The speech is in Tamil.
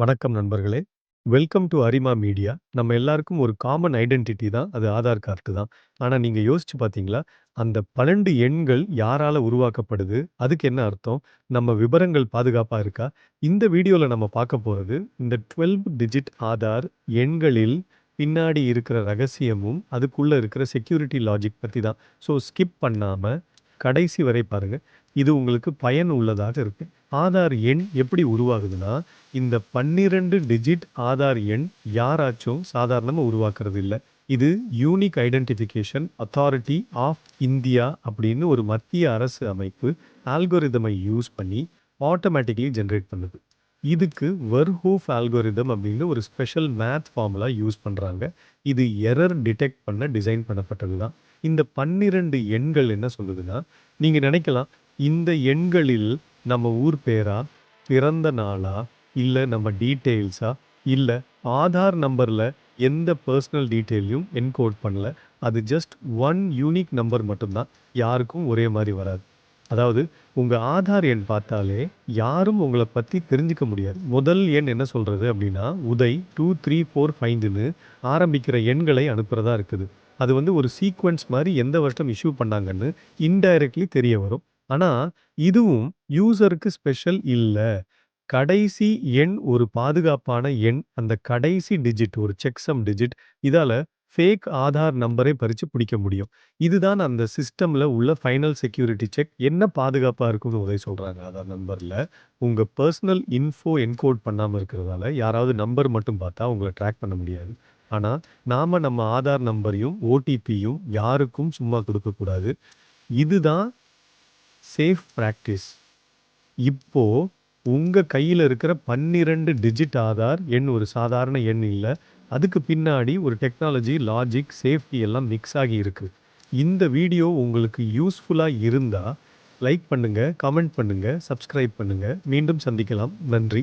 வணக்கம் நண்பர்களே! Welcome to Arima media. நம்ம எல்லாருக்கும் ஒரு காமன் ஐடென்டிட்டி தான். அது ஆதார் கார்டு தான். ஆனா நீங்க யோசிச்சு பார்த்தீங்களா? அந்த 12 எண்கள் யாரால உருவாக்கப்படுது? அதுக்கு என்ன அர்த்தம்? நம்ம விபரங்கள் பாதுகாப்பாக இருக்கா? இந்த வீடியோவில் நம்ம பார்க்க போகிறது இந்த 12 டிஜிட் ஆதார் எண்களில் பின்னாடி இருக்கிற ரகசியமும், அதுக்குள்ளே இருக்கிற செக்யூரிட்டி லாஜிக் பற்றி தான். ஸோ ஸ்கிப் பண்ணாம கடைசி வரை பாருங்க. இது உங்களுக்கு பயன் உள்ளதாக இருக்கு. ஆதார் எண் எப்படி உருவாகுதுன்னா, இந்த 12 டிஜிட் ஆதார் எண் யாராச்சும் சாதாரணமாக உருவாக்குறது இல்லை இது unique identification authority of India அப்படின்னு ஒரு மத்திய அரசு அமைப்பு ஆல்கோரிதமை யூஸ் பண்ணி ஆட்டோமேட்டிக்கலி ஜென்ரேட் பண்ணுது. இதுக்கு வர்ஹூஃப் ஆல்கோரிதம் அப்படின்னு ஒரு ஸ்பெஷல் மேத் ஃபார்முலா யூஸ் பண்ணுறாங்க இது எரர் டிடெக்ட் பண்ண டிசைன் பண்ணப்பட்டது தான். இந்த 12 எண்கள் என்ன சொல்லுதுன்னா, நீங்கள் நினைக்கலாம், இந்த எண்களில் நம்ம ஊர் பேரா, பிறந்த நாளா, இல்லை நம்ம டீட்டெயில்ஸா, இல்லை ஆதார் நம்பரில் எந்த பர்சனல் டீட்டெயிலையும் என்கோட் பண்ணல. அது ஜஸ்ட் ஒன் யூனிக் நம்பர் மட்டும்தான் யாருக்கும் ஒரே மாதிரி வராது. அதாவது உங்கள் ஆதார் எண் பார்த்தாலே யாரும் உங்களை பற்றி தெரிஞ்சுக்க முடியாது. முதல் எண் என்ன சொல்கிறது அப்படின்னா, உதய் 2345ன்னு ஆரம்பிக்கிற எண்களை அனுப்புகிறதா இருக்குது. அது வந்து ஒரு சீக்வன்ஸ் மாதிரி எந்த வருஷம் இஷ்யூ பண்ணாங்கன்னு இன்டைரக்ட்லி தெரிய வரும். ஆனா இதுவும் யூசருக்கு ஸ்பெஷல் இல்லை கடைசி எண் ஒரு பாதுகாப்பான எண். அந்த கடைசி டிஜிட் ஒரு செக்ஸம் டிஜிட். இதால ஃபேக் ஆதார் நம்பரை பறித்து பிடிக்க முடியும். இதுதான் அந்த சிஸ்டம்ல உள்ள ஃபைனல் செக்யூரிட்டி செக். என்ன பாதுகாப்பாக இருக்கும்னு உதவி சொல்கிறாங்க ஆதார் நம்பரில் உங்கள் பர்சனல் இன்ஃபோ என்கோட் பண்ணாமல் இருக்கிறதால, யாராவது நம்பர் மட்டும் பார்த்தா உங்களை ட்ராக் பண்ண முடியாது. ஆனால் நாம் நம்ம ஆதார் நம்பரையும், ஓடிபியும் யாருக்கும் சும்மா கொடுக்கக்கூடாது இதுதான் சேஃப் ப்ராக்டிஸ் இப்போ உங்க கையில் இருக்கிற 12 டிஜிட் ஆதார் எண் ஒரு சாதாரண எண் இல்லை அதுக்கு பின்னாடி ஒரு டெக்னாலஜி, லாஜிக், சேஃப்டி எல்லாம் மிக்ஸ் ஆகி இருக்கு. இந்த வீடியோ உங்களுக்கு யூஸ்ஃபுல்லாக இருந்தால் லைக் பண்ணுங்கள் கமெண்ட் பண்ணுங்கள் சப்ஸ்கிரைப் பண்ணுங்கள் மீண்டும் சந்திக்கலாம். நன்றி.